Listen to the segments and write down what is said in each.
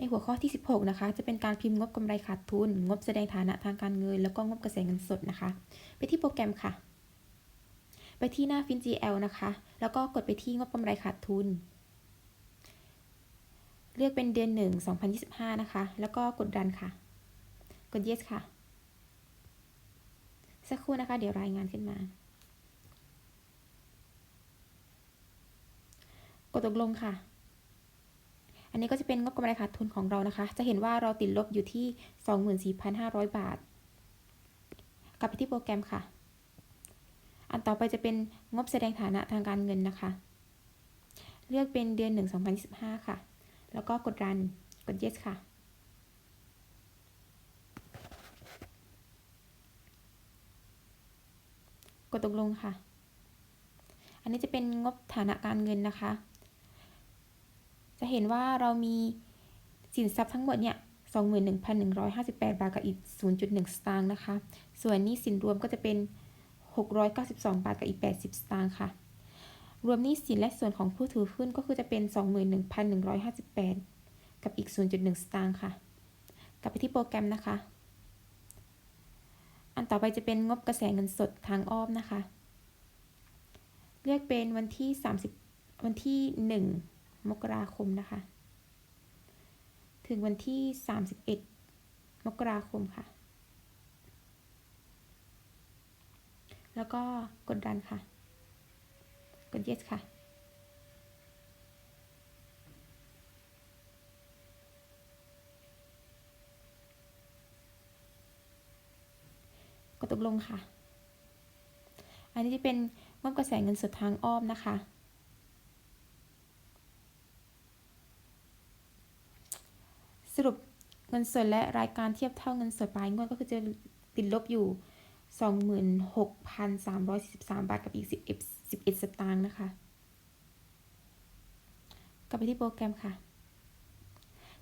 ในหัวข้อที่ 16 นะคะ จะเป็นการพิมพ์งบกำไรขาดทุน งบแสดงฐานะทางการเงิน แล้วก็งบกระแสเงินสดนะคะ ไปที่โปรแกรมค่ะ ไปที่หน้า FinGL นะคะ แล้วก็กดไปที่งบกำไรขาดทุน เลือกเป็นเดือน 1 2025 นะคะ แล้วก็กดรันค่ะ กด yes ค่ะ สักครู่นะคะ เดี๋ยวรายงานขึ้นมา กดตกลงค่ะ อันนี้ก็จะเป็นงบกำไรขาดทุนของเรานะคะ จะเห็นว่าเราติดลบอยู่ที่ 24,500 บาท กลับไปที่โปรแกรมค่ะ อันต่อไปจะเป็นงบแสดงฐานะทางการเงินนะคะ เลือกเป็นเดือน 1 2025 ค่ะ แล้วก็กดรัน กด yes ค่ะกดตกลงค่ะ อันนี้จะเป็นงบฐานะการเงินนะคะ จะเห็นว่าเรามีสินทรัพย์ทั้งหมดเนี่ย21,158 บาทกับอีก 0.1 สตางค์นะคะ ส่วนนี้สินรวมก็จะเป็น 692 บาทกับอีก 80 สตางค์ค่ะ รวมนี้สินและส่วนของผู้ถือหุ้นก็คือจะเป็น 21,158 กับอีก 0.1 สตางค์ค่ะ กลับไปที่โปรแกรมนะคะ อันต่อไปจะเป็นงบกระแสเงินสดทางอ้อมนะคะ เลือกเป็นวันที่ 30 วันที่ 1 มกราคมนะคะ ถึงวันที่ 31 มกราคมค่ะ แล้วก็กดดันค่ะ กด yes ค่ะกดตกลงค่ะ อันนี้จะเป็นงบกระแสเงินสดทางอ้อมนะคะ รุปเงินสดและรายการเทียบเท่าเงินสดปลายงวดก็คือจะติดลบอยู่ 26,343 บาทกับอีก 11 11 สตางค์นะคะ กลับไปที่โปรแกรมค่ะ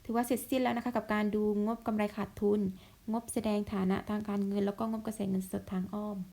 ถือว่าเสร็จสิ้นแล้วนะคะ กับการดูงบกำไรขาดทุน งบแสดงฐานะทางการเงิน แล้วก็งบกระแสเงินสดทางอ้อม